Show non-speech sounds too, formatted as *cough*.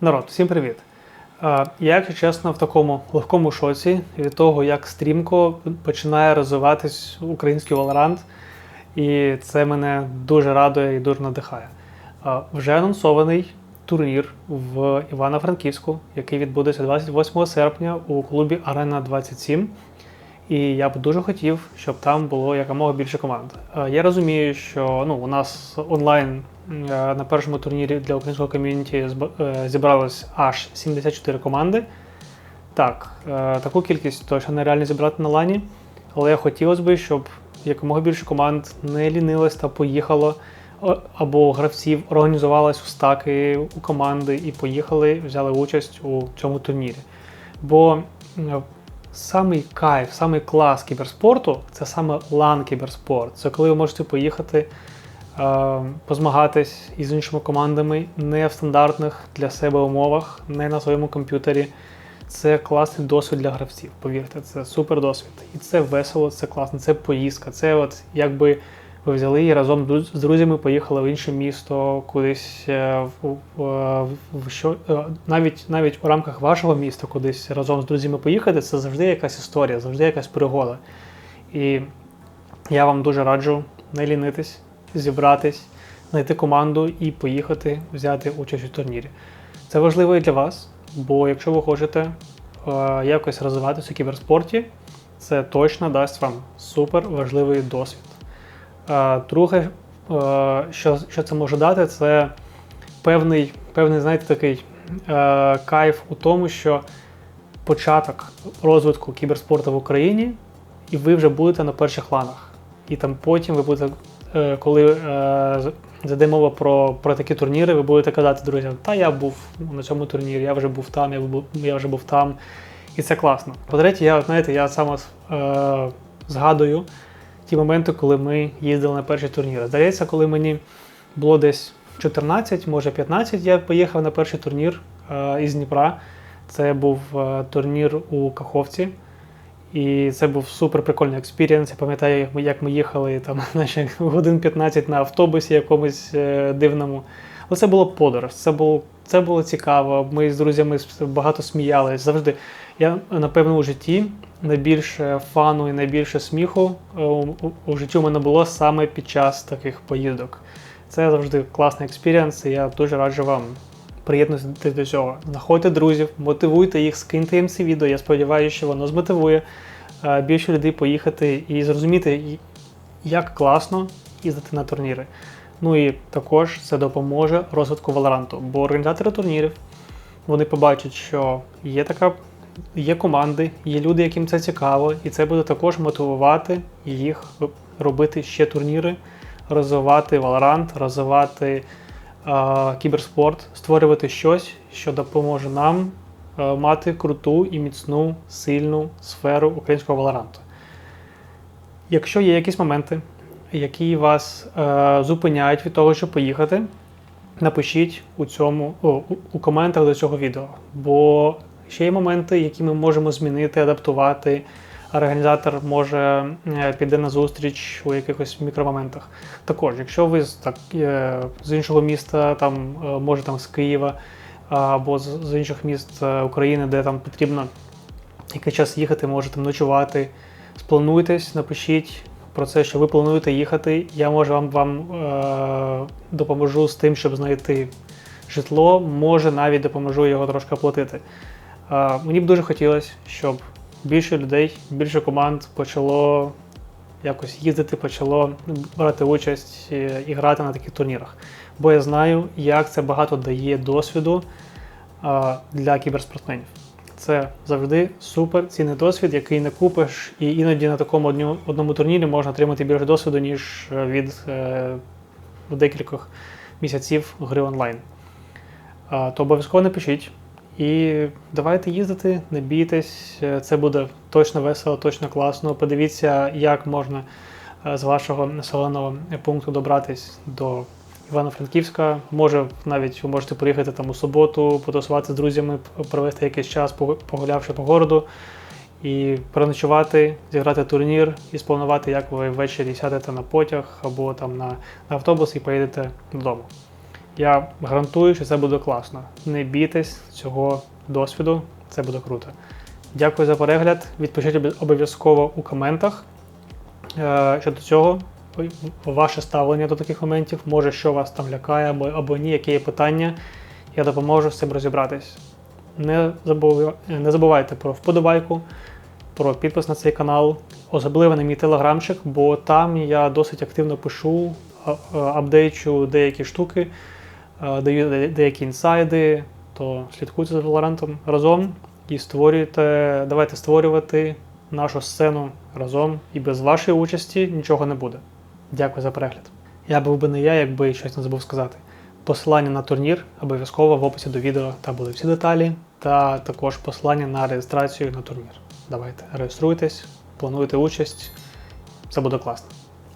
Народ, всім привіт! Я, якщо чесно, в такому легкому шоці від того, як стрімко починає розвиватись український Valorant. І це мене дуже радує і дуже надихає. Вже анонсований турнір в Івано-Франківську, який відбудеться 28 серпня у клубі Арена 27. І я б дуже хотів, щоб там було якомога більше команд. Е, Я розумію, що ну, у нас онлайн е, на першому турнірі для українського ком'юніті е, зібралось аж 74 команди. Так, таку кількість точно нереально зібрати на лані, але хотілося б, щоб якомога більше команд не лінилось та поїхало, або гравців організувалось у стаки у команди і поїхали, взяли участь у цьому турнірі. Бо самий кайф, самий клас кіберспорту це саме лан кіберспорт. Це коли ви можете поїхати е, позмагатись із іншими командами не в стандартних для себе умовах, не на своєму комп'ютері. Це класний досвід для гравців. Повірте, це супер досвід. І це весело, це класно, це поїздка. Це от якби ви взяли і разом з друзями поїхали в інше місто, кудись е, в, в, в що е, навіть навіть у рамках вашого міста, кудись разом з друзями поїхати, це завжди якась історія, завжди якась пригода. І я вам дуже раджу не лінитись, зібратись, знайти команду і поїхати взяти участь у турнірі. Це важливо і для вас, бо якщо ви хочете е, якось розвиватися у кіберспорті, це точно дасть вам супер важливий досвід. Друге, що, що це може дати, це певний, певний знаєте, такий кайф у тому, що початок розвитку кіберспорту в Україні, і ви вже будете на перших ланах. І там потім ви будете, е, коли е, зайде мова про, про такі турніри, ви будете казати друзям, та я був на цьому турнірі, я вже був там, я, був, я вже був там. І це класно. По-третє, я, знаєте, я саме е, згадую ті моменти, коли ми їздили на перші турніри. Здається, коли мені було десь 14, може 15, я поїхав на перший турнір е, із Дніпра. Це був е, турнір у Каховці. І це був супер прикольний експірієнс. Я пам'ятаю, як ми, як ми їхали там, *laughs* наче годин 15 на автобусі якомусь е, дивному. Але це було подорож, це було, це було цікаво. Ми з друзями багато сміялись. Завжди я напевно у житті найбільше фану і найбільше сміху е, у, у, у житті у мене було саме під час таких поїздок. Це завжди класний експірієнс, і я дуже раджу вам приєднатися до цього. Знаходьте друзів, мотивуйте їх, скиньте їм це відео. Я сподіваюся, що воно змотивує е, більше людей поїхати і зрозуміти, як класно їздити на турніри. Ну і також це допоможе розвитку Валоранту, бо організатори турнірів вони побачать, що є така. Є команди, є люди, яким це цікаво, і це буде також мотивувати їх робити ще турніри, розвивати Valorant, розвивати е, кіберспорт, створювати щось, що допоможе нам е, мати круту і міцну, сильну сферу українського Valorant. Якщо є якісь моменти, які вас е, зупиняють від того, щоб поїхати, напишіть у цьому о, у, коментах до цього відео. Бо ще є моменти, які ми можемо змінити, адаптувати. Організатор може е, піде на зустріч у якихось мікромоментах. Також, якщо ви з так е, з іншого міста, там е, може там з Києва або з, інших міст України, де там потрібно який час їхати, можете ночувати. Сплануйтесь, напишіть про це, що ви плануєте їхати. Я може вам, вам е, допоможу з тим, щоб знайти житло, може навіть допоможу його трошки оплатити. Е, мені б дуже хотілося, щоб більше людей, більше команд почало якось їздити, почало брати участь е, і грати на таких турнірах. Бо я знаю, як це багато дає досвіду е, для кіберспортсменів. Це завжди супер цінний досвід, який не купиш, і іноді на такому одному турнірі можна отримати більше досвіду, ніж е, від е, декількох місяців гри онлайн. А, то обов'язково напишіть. І давайте їздити, не бійтесь, е, це буде точно весело, точно класно. Подивіться, як можна е, з вашого населеного пункту добратись до Івано-Франківська. Може, навіть ви можете приїхати там у суботу, потусувати з друзями, провести якийсь час, погулявши по городу, і переночувати, зіграти турнір і спланувати, як ви ввечері сядете на потяг або там на, на автобус і поїдете додому. Я гарантую, що це буде класно. Не бійтесь цього досвіду, це буде круто. Дякую за перегляд. Відпишіть обов'язково у коментах е, щодо цього. Ваше ставлення до таких моментів, може, що вас там лякає або, або ні, які є питання. Я допоможу з цим розібратись. Не, забув, не забувайте про вподобайку, про підпис на цей канал, особливо на мій телеграмчик, бо там я досить активно пишу, апдейчу деякі штуки, даю деякі інсайди, то слідкуйте за Толерантом разом і створюйте, давайте створювати нашу сцену разом, і без вашої участі нічого не буде. Дякую за перегляд. Я був би не я, якби щось не забув сказати. Посилання на турнір обов'язково в описі до відео, там були всі деталі, та також посилання на реєстрацію на турнір. Давайте реєструйтесь, плануйте участь, це буде класно.